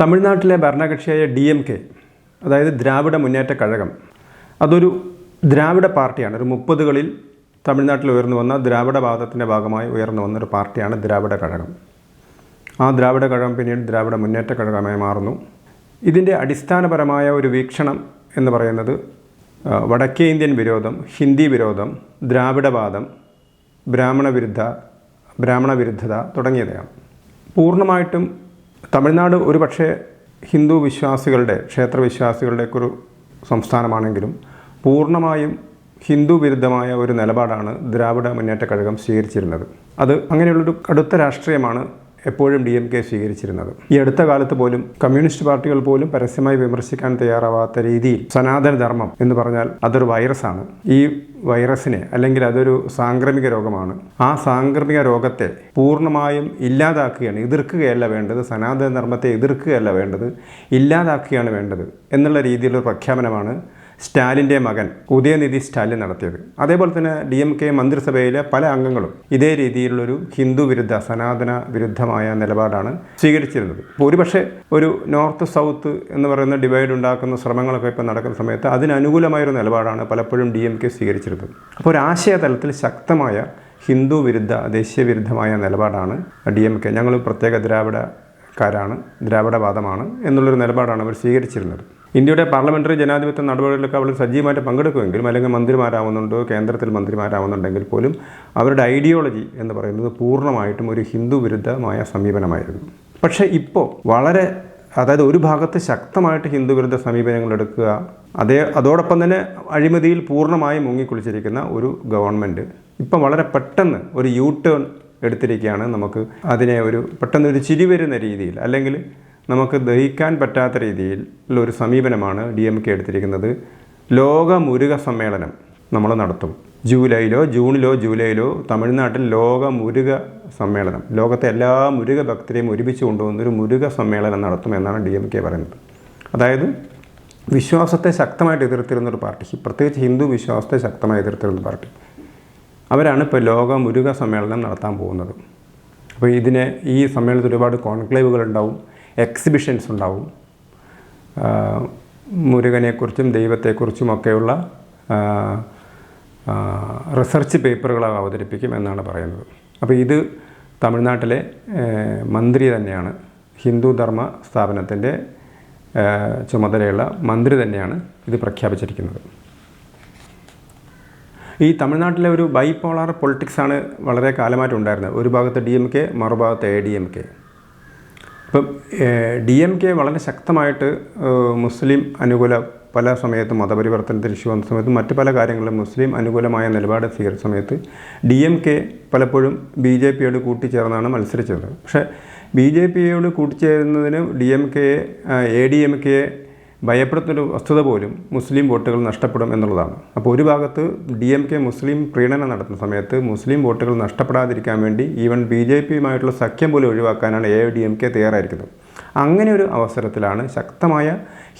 തമിഴ്നാട്ടിലെ ഭരണകക്ഷിയായ D M K അതായത് ദ്രാവിഡ മുന്നേറ്റ കഴകം അതൊരു ദ്രാവിഡ പാർട്ടിയാണ്. ഒരു മുപ്പതുകളിൽ തമിഴ്നാട്ടിൽ ഉയർന്നു വന്ന ദ്രാവിഡ വാദത്തിന്റെ ഭാഗമായി ഉയർന്നു വന്ന ഒരു പാർട്ടിയാണ് ദ്രാവിഡ കഴകം. ആ ദ്രാവിഡ കഴകം പിന്നീട് ദ്രാവിഡ മുന്നേറ്റ കഴകമായി മാറുന്നു. ഇതിന്റെ അടിസ്ഥാനപരമായ ഒരു വീക്ഷണം എന്ന് പറയുന്നത് വടക്കേ ഇന്ത്യൻ വിരോധം ഹിന്ദി വിരോധം ദ്രാവിഡവാദം ബ്രാഹ്മണ വിരുദ്ധ ബ്രാഹ്മണ വിരുദ്ധത തുടങ്ങിയവയാണ്. പൂർണമായിട്ടും തമിഴ്നാട് ഒരു പക്ഷേ ഹിന്ദു വിശ്വാസികളുടെ ക്ഷേത്രവിശ്വാസികളുടെ ഒരു സംസ്ഥാനമാണെങ്കിലും പൂർണമായും ഹിന്ദു വിരുദ്ധമായ ഒരു നിലപാടാണ് ദ്രാവിഡ മുന്നേറ്റ കഴകം സ്വീകരിച്ചിരുന്നത്. അത് അങ്ങനെയുള്ളൊരു കടുത്ത രാഷ്ട്രീയമാണ് എപ്പോഴും ഡി എം കെ സ്വീകരിച്ചിരുന്നത്. ഈ അടുത്ത കാലത്ത് പോലും കമ്മ്യൂണിസ്റ്റ് പാർട്ടികൾ പോലും പരസ്യമായി വിമർശിക്കാൻ തയ്യാറാവാത്ത രീതിയിൽ സനാതനധർമ്മം എന്ന് പറഞ്ഞാൽ അതൊരു വൈറസാണ്. ഈ വൈറസിനെ അല്ലെങ്കിൽ അതൊരു സാംക്രമിക രോഗമാണ്. ആ സാംക്രമിക രോഗത്തെ പൂർണമായും ഇല്ലാതാക്കുകയാണ് എതിർക്കുകയല്ല വേണ്ടത്. സനാതനധർമ്മത്തെ എതിർക്കുകയല്ല വേണ്ടത് ഇല്ലാതാക്കുകയാണ് വേണ്ടത് എന്നുള്ള രീതിയിലൊരു പ്രഖ്യാപനമാണ് സ്റ്റാലിന്റെ മകൻ ഉദയനിധി സ്റ്റാലിൻ നടത്തിയത്. അതേപോലെ തന്നെ ഡി എം കെ മന്ത്രിസഭയിലെ പല അംഗങ്ങളും ഇതേ രീതിയിലുള്ളൊരു ഹിന്ദു വിരുദ്ധ സനാതന വിരുദ്ധമായ നിലപാടാണ് സ്വീകരിച്ചിരുന്നത്. ഒരുപക്ഷെ ഒരു നോർത്ത് സൗത്ത് എന്ന് പറയുന്ന ഡിവൈഡ് ഉണ്ടാക്കുന്ന ശ്രമങ്ങളൊക്കെ ഇപ്പോൾ നടക്കുന്ന സമയത്ത് അതിനനുകൂലമായൊരു നിലപാടാണ് പലപ്പോഴും ഡി എം കെ സ്വീകരിച്ചിരുന്നത്. അപ്പോൾ ഒരു ആശയ തലത്തിൽ ശക്തമായ ഹിന്ദു വിരുദ്ധ ദേശീയ വിരുദ്ധമായ നിലപാടാണ് ഡി എം കെ. ഞങ്ങൾ പ്രത്യേക ദ്രാവിഡക്കാരാണ് ദ്രാവിഡവാദമാണ് എന്നുള്ളൊരു നിലപാടാണ് അവർ സ്വീകരിച്ചിരുന്നത്. ഇന്ത്യയുടെ പാർലമെന്ററി ജനാധിപത്യ നടപടികളിലൊക്കെ അവർ സജീവമായിട്ട് പങ്കെടുക്കുമെങ്കിലും അല്ലെങ്കിൽ മന്ത്രിമാരാവുന്നുണ്ടോ കേന്ദ്രത്തിൽ മന്ത്രിമാരാവുന്നുണ്ടെങ്കിൽ പോലും അവരുടെ ഐഡിയോളജി എന്ന് പറയുന്നത് പൂർണമായിട്ടും ഒരു ഹിന്ദു വിരുദ്ധമായ സമീപനമായിരുന്നു. പക്ഷേ ഇപ്പോൾ വളരെ അതായത് ഒരു ഭാഗത്ത് ശക്തമായിട്ട് ഹിന്ദു വിരുദ്ധ സമീപനങ്ങൾ എടുക്കുക അതേ അതോടൊപ്പം തന്നെ അഴിമതിയിൽ പൂർണമായി മുങ്ങിക്കുളിച്ചിരിക്കുന്ന ഒരു ഗവൺമെന്റ് ഇപ്പം വളരെ പെട്ടെന്ന് ഒരു യൂ ടേൺ എടുത്തിരിക്കുകയാണ് നമുക്ക് അതിനെ ഒരു പെട്ടെന്ന് ഒരു ചിരി വരുന്ന രീതിയിൽ അല്ലെങ്കിൽ നമുക്ക് ദഹിക്കാൻ പറ്റാത്ത രീതിയിൽ ഒരു സമീപനമാണ് ഡി എം കെ എടുത്തിരിക്കുന്നത്. ലോക മുരുക സമ്മേളനം നമ്മൾ നടത്തും. ജൂലൈയിലോ ജൂണിലോ ജൂലൈയിലോ തമിഴ്നാട്ടിൽ ലോക മുരുക സമ്മേളനം ലോകത്തെ എല്ലാ മുരുക ഭക്തരെയും ഒരുമിച്ച് കൊണ്ടുവന്നൊരു മുരുക സമ്മേളനം നടത്തും എന്നാണ് ഡി എം കെ പറയുന്നത്. അതായത് വിശ്വാസത്തെ ശക്തമായിട്ട് എതിർത്തിരുന്ന ഒരു പാർട്ടി പ്രത്യേകിച്ച് ഹിന്ദു വിശ്വാസത്തെ ശക്തമായി എതിർത്തിരുന്ന പാർട്ടി. അവരാണ് ഇപ്പോൾ ലോക മുരുക സമ്മേളനം നടത്താൻ പോകുന്നത്. അപ്പോൾ ഇതിനെ ഈ സമ്മേളനത്തിൽ ഒരുപാട് കോൺക്ലേവുകൾ ഉണ്ടാവും. എക്സിബിഷൻസ് ഉണ്ടാവും. മുരുകനെക്കുറിച്ചും ദൈവത്തെക്കുറിച്ചും ഒക്കെയുള്ള ആ, ആ, റിസർച്ച് പേപ്പറുകൾ അവതരിപ്പിക്കും എന്നാണ് പറയുന്നത്. അപ്പോൾ ഇത് തമിഴ്നാട്ടിലെ മന്ത്രി തന്നെയാണ്. ഹിന്ദു ധർമ്മ സ്ഥാപനത്തിന്റെ ചുമതലയുള്ള മന്ത്രി തന്നെയാണ് ഇത് പ്രഖ്യാപിച്ചിരിക്കുന്നത്. ഈ തമിഴ്നാട്ടിലെ ഒരു ബൈപോളാർ പൊളിറ്റിക്സാണ് വളരെ കാലമായിട്ട് ഉണ്ടായിരുന്നത്. ഒരു ഭാഗത്ത് ഡി എം കെ മറുഭാഗത്ത് എ ഡി എം കെ. ഇപ്പം ഡി എം കെ വളരെ ശക്തമായിട്ട് മുസ്ലിം അനുകൂല പല സമയത്തും മതപരിവർത്തനത്തിന് ഇഷ്യൂ വന്ന സമയത്തും മറ്റ് പല കാര്യങ്ങളിലും മുസ്ലിം അനുകൂലമായ നിലപാട് സ്വീകരിച്ച സമയത്ത് ഡി എം കെ പലപ്പോഴും ബി ജെ പിയോട് കൂട്ടിച്ചേർന്നാണ് മത്സരിച്ചത്. പക്ഷേ ബി ജെ പിയോട് കൂട്ടിച്ചേരുന്നതിന് ഡി എം കെയെ എ ഡി എം കെ ഭയപ്പെടുത്തുന്നൊരു വസ്തുത പോലും മുസ്ലിം വോട്ടുകൾ നഷ്ടപ്പെടും എന്നുള്ളതാണ്. അപ്പോൾ ഒരു ഭാഗത്ത് ഡി എം കെ മുസ്ലിം പ്രീണനം നടത്തുന്ന സമയത്ത് മുസ്ലിം വോട്ടുകൾ നഷ്ടപ്പെടാതിരിക്കാൻ വേണ്ടി ഈവൻ ബി ജെ പിയുമായിട്ടുള്ള സഖ്യം പോലും ഒഴിവാക്കാനാണ് എ ഡി എം കെ തയ്യാറായിരിക്കുന്നത്. അങ്ങനെ ഒരു അവസരത്തിലാണ് ശക്തമായ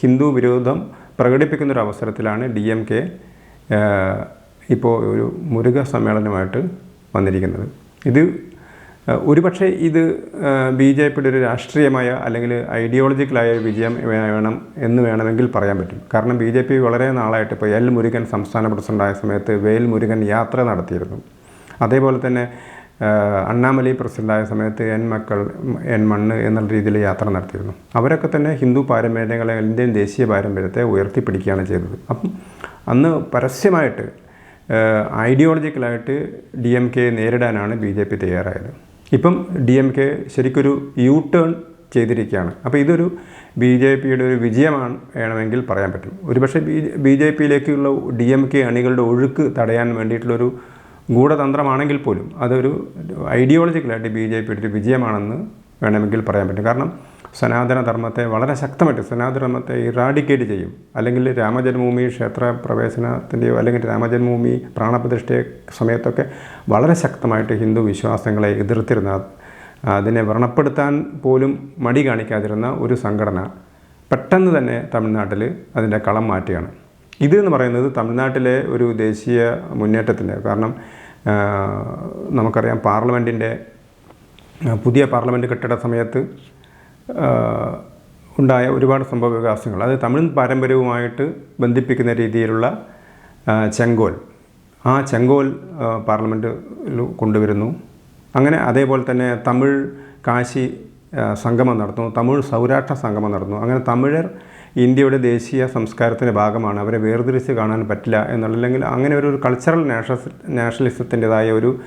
ഹിന്ദു വിരോധം പ്രകടിപ്പിക്കുന്ന ഒരു അവസരത്തിലാണ് ഡി എം കെ ഇപ്പോൾ ഒരു മുരുക സമ്മേളനമായിട്ട് വന്നിരിക്കുന്നത്. ഇത് ഒരുപക്ഷെ ഇത് ബി ജെ പിയുടെ ഒരു രാഷ്ട്രീയമായ അല്ലെങ്കിൽ ഐഡിയോളജിക്കലായ വിജയം വേണം എന്ന് വേണമെങ്കിൽ പറയാൻ പറ്റും. കാരണം ബി ജെ പി വളരെ നാളായിട്ട് ഇപ്പോൾ എൽ മുരുകൻ സംസ്ഥാന പ്രസിഡന്റായ സമയത്ത് വേൽ മുരുകൻ യാത്ര നടത്തിയിരുന്നു. അതേപോലെ തന്നെ അണ്ണാമലി പ്രസിഡന്റായ സമയത്ത് എൻ മക്കൾ എൻ മണ്ണ് എന്നുള്ള രീതിയിൽ യാത്ര നടത്തിയിരുന്നു. അവരൊക്കെ തന്നെ ഹിന്ദു പാരമ്പര്യങ്ങളെ ഇന്ത്യൻ ദേശീയ പാരമ്പര്യത്തെ ഉയർത്തിപ്പിടിക്കുകയാണ് ചെയ്തത്. അപ്പം അന്ന് പരസ്യമായിട്ട് ഐഡിയോളജിക്കലായിട്ട് ഡി എം കെ നേരിടാനാണ് ബി ജെ പി തയ്യാറായത്. ഇപ്പം ഡി എം കെ ശരിക്കൊരു യൂ ടേൺ ചെയ്തിരിക്കുകയാണ്. അപ്പോൾ ഇതൊരു ബി ജെ പിയുടെ ഒരു വിജയമാണ് വേണമെങ്കിൽ പറയാൻ പറ്റും. ഒരുപക്ഷെ ബി ബി ജെ പിയിലേക്കുള്ള ഡി എം കെ അണികളുടെ ഒഴുക്ക് തടയാൻ വേണ്ടിയിട്ടുള്ളൊരു ഗൂഢതന്ത്രമാണെങ്കിൽ പോലും അതൊരു ഐഡിയോളജിക്കലായിട്ട് ബി ജെ പിയുടെ ഒരു വിജയമാണെന്ന് വേണമെങ്കിൽ പറയാൻ പറ്റും. കാരണം സനാതന ധർമ്മത്തെ വളരെ ശക്തമായിട്ട് സനാതനധർമ്മത്തെ ഇറാഡിക്കേറ്റ് ചെയ്യും. അല്ലെങ്കിൽ രാമജന്മഭൂമി ക്ഷേത്ര പ്രവേശനത്തിന്റെയോ അല്ലെങ്കിൽ രാമജന്മഭൂമി പ്രാണപ്രതിഷ്ഠയെ സമയത്തൊക്കെ വളരെ ശക്തമായിട്ട് ഹിന്ദു വിശ്വാസങ്ങളെ എതിർത്തിരുന്ന അതിനെ വ്രണപ്പെടുത്താൻ പോലും മടി കാണിക്കാതിരുന്ന ഒരു സംഘടന പെട്ടെന്ന് തന്നെ തമിഴ്നാട്ടിൽ അതിന്റെ കളം മാറ്റുകയാണ്. ഇത് എന്ന് പറയുന്നത് തമിഴ്നാട്ടിലെ ഒരു ദേശീയ മുന്നേറ്റത്തിന്റെ കാരണം നമുക്കറിയാം പാർലമെന്റിന്റെ പുതിയ പാർലമെന്റ് കെട്ടിട സമയത്ത് ഉണ്ടായ ഒരുപാട് സംഭവ വികാസങ്ങൾ. അത് തമിഴ് പാരമ്പര്യവുമായിട്ട് ബന്ധിപ്പിക്കുന്ന രീതിയിലുള്ള ചെങ്കോൽ. ആ ചെങ്കോൽ പാർലമെന്റിൽ കൊണ്ടുവരുന്നു. അങ്ങനെ അതേപോലെ തന്നെ തമിഴ് കാശി സംഗമം നടത്തുന്നു. തമിഴ് സൗരാഷ്ട്ര സംഗമം നടത്തുന്നു. അങ്ങനെ തമിഴർ ഇന്ത്യയുടെ ദേശീയ സംസ്കാരത്തിന്റെ ഭാഗമാണ്. അവരെ വേർതിരിച്ച് കാണാൻ പറ്റില്ല എന്നുള്ള അല്ലെങ്കിൽ അങ്ങനെ ഒരു കൾച്ചറൽ നാഷണ നാഷണലിസത്തിന്റെതായ ഒരു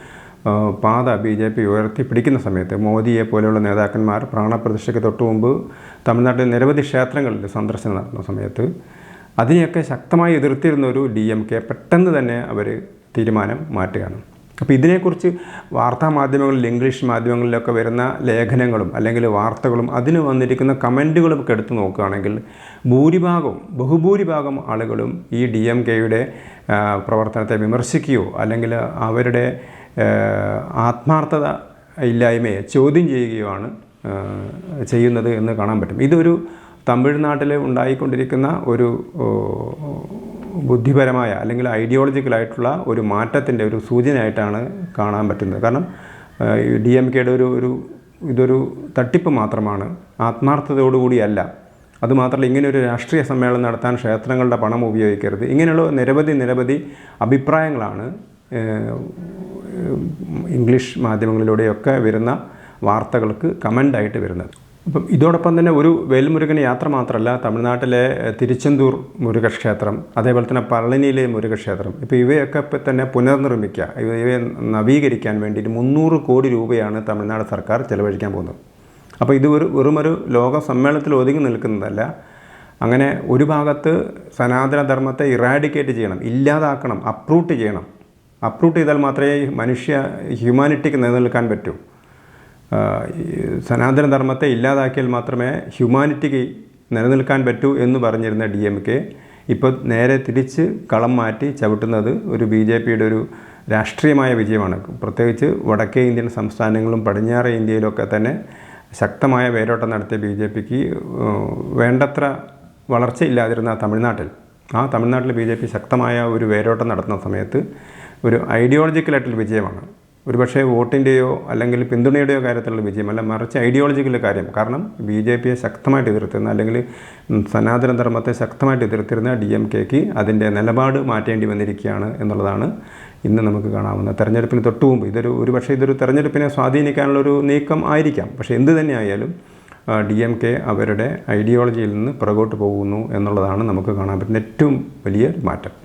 പാത ബി ജെ പി ഉയർത്തിപ്പിടിക്കുന്ന സമയത്ത് മോദിയെ പോലെയുള്ള നേതാക്കന്മാർ പ്രാണപ്രതിഷ്ഠയ്ക്ക് തൊട്ടു മുമ്പ് തമിഴ്നാട്ടിൽ നിരവധി ക്ഷേത്രങ്ങളിൽ സന്ദർശനം നടത്തുന്ന സമയത്ത് അതിനെയൊക്കെ ശക്തമായി എതിർത്തിരുന്ന ഒരു ഡി എം കെ പെട്ടെന്ന് തന്നെ അവർ തീരുമാനം മാറ്റുകയാണ്. അപ്പോൾ ഇതിനെക്കുറിച്ച് വാർത്താ മാധ്യമങ്ങളിൽ ഇംഗ്ലീഷ് മാധ്യമങ്ങളിലൊക്കെ വരുന്ന ലേഖനങ്ങളും അല്ലെങ്കിൽ വാർത്തകളും അതിന് വന്നിരിക്കുന്ന കമന്റുകളും ഒക്കെ എടുത്തു നോക്കുകയാണെങ്കിൽ ഭൂരിഭാഗവും ബഹുഭൂരിഭാഗം ആളുകളും ഈ ഡി എം കെയുടെ പ്രവർത്തനത്തെ വിമർശിക്കുകയോ അല്ലെങ്കിൽ അവരുടെ ആത്മാർത്ഥത ഇല്ലായ്മയെ ചോദ്യം ചെയ്യുകയുമാണ് ചെയ്യുന്നത് എന്ന് കാണാൻ പറ്റും. ഇതൊരു തമിഴ്നാട്ടിൽ ഉണ്ടായിക്കൊണ്ടിരിക്കുന്ന ഒരു ബുദ്ധിപരമായ അല്ലെങ്കിൽ ഐഡിയോളജിക്കലായിട്ടുള്ള ഒരു മാറ്റത്തിന്റെ ഒരു സൂചനയായിട്ടാണ് കാണാൻ പറ്റുന്നത്. കാരണം ഡി എം കെയുടെ ഒരു ഒരു ഇതൊരു തട്ടിപ്പ് മാത്രമാണ്. ആത്മാർത്ഥതയോടുകൂടിയല്ല. അതുമാത്രമല്ല ഇങ്ങനെ ഒരു രാഷ്ട്രീയ സമ്മേളനം നടത്താൻ ക്ഷേത്രങ്ങളുടെ പണം ഉപയോഗിക്കരുത്. ഇങ്ങനെയുള്ള നിരവധി നിരവധി അഭിപ്രായങ്ങളാണ് ഇംഗ്ലീഷ് മാധ്യമങ്ങളിലൂടെയൊക്കെ വരുന്ന വാർത്തകൾക്ക് കമന്റായിട്ട് വരുന്നത്. അപ്പം ഇതോടൊപ്പം തന്നെ ഒരു വേൽമുരുകൻ യാത്ര മാത്രമല്ല തമിഴ്നാട്ടിലെ തിരുച്ചെന്തൂർ മുരുകക്ഷേത്രം അതേപോലെ തന്നെ പളനിയിലെ മുരുകക്ഷേത്രം ഇപ്പോൾ ഇവയൊക്കെ ഇപ്പം തന്നെ പുനർനിർമ്മിക്കുക ഇവ- ഇവയെ നവീകരിക്കാൻ വേണ്ടിയിട്ട് മുന്നൂറ് കോടി രൂപയാണ് തമിഴ്നാട് സർക്കാർ ചെലവഴിക്കാൻ പോകുന്നത്. അപ്പോൾ ഇത് ഒരു വെറുമൊരു ലോക സമ്മേളനത്തിൽ ഒതുങ്ങി നിൽക്കുന്നതല്ല അങ്ങനെ ഒരു ഭാഗത്ത് സനാതനധർമ്മത്തെ ഇറാഡിക്കേറ്റ് ചെയ്യണം ഇല്ലാതാക്കണം അപ്രൂട്ട് ചെയ്യണം അപ്രൂട്ട് ചെയ്താൽ മാത്രമേ മനുഷ്യ ഹ്യൂമാനിറ്റിക്ക് നിലനിൽക്കാൻ പറ്റൂ. സനാതന ധർമ്മത്തെ ഇല്ലാതാക്കിയാൽ മാത്രമേ ഹ്യൂമാനിറ്റിക്ക് നിലനിൽക്കാൻ പറ്റൂ എന്ന് പറഞ്ഞിരുന്ന ഡി എം കെ ഇപ്പോൾ നേരെ തിരിച്ച് കളം മാറ്റി ചവിട്ടുന്നത് ഒരു ബി ജെ പിയുടെ ഒരു രാഷ്ട്രീയമായ വിജയമാണ്. പ്രത്യേകിച്ച് വടക്കേ ഇന്ത്യൻ സംസ്ഥാനങ്ങളും പടിഞ്ഞാറ് ഇന്ത്യയിലൊക്കെ തന്നെ ശക്തമായ വേരോട്ടം നടത്തിയ ബി ജെ പിക്ക് വേണ്ടത്ര വളർച്ചയില്ലാതിരുന്ന തമിഴ്നാട്ടിൽ. ആ തമിഴ്നാട്ടിൽ ബി ജെ പി ശക്തമായ ഒരു വേരോട്ടം നടത്തുന്ന സമയത്ത് ഒരു ഐഡിയോളജിക്കലായിട്ടുള്ള വിജയമാണ്. ഒരുപക്ഷെ വോട്ടിന്റെയോ അല്ലെങ്കിൽ പിന്തുണയുടെയോ കാര്യത്തിലുള്ള വിജയമല്ല മറിച്ച് ഐഡിയോളജിക്കൽ കാര്യം. കാരണം ബി ജെ പിയെ ശക്തമായിട്ട് എതിർത്തിരുന്ന അല്ലെങ്കിൽ സനാതന ധർമ്മത്തെ ശക്തമായിട്ട് എതിർത്തിരുന്ന ഡി എം കെക്ക് അതിന്റെ നിലപാട് മാറ്റേണ്ടി വന്നിരിക്കുകയാണ് എന്നുള്ളതാണ് ഇന്ന് നമുക്ക് കാണാവുന്ന തെരഞ്ഞെടുപ്പിന് തൊട്ടു മുമ്പ്. ഇതൊരു ഒരുപക്ഷെ ഇതൊരു തെരഞ്ഞെടുപ്പിനെ സ്വാധീനിക്കാനുള്ളൊരു നീക്കം ആയിരിക്കാം. പക്ഷേ എന്ത് തന്നെയായാലും ഡി എം കെ അവരുടെ ഐഡിയോളജിയിൽ നിന്ന് പുറകോട്ട് പോകുന്നു എന്നുള്ളതാണ് നമുക്ക് കാണാൻ പറ്റുന്ന ഏറ്റവും വലിയ മാറ്റം.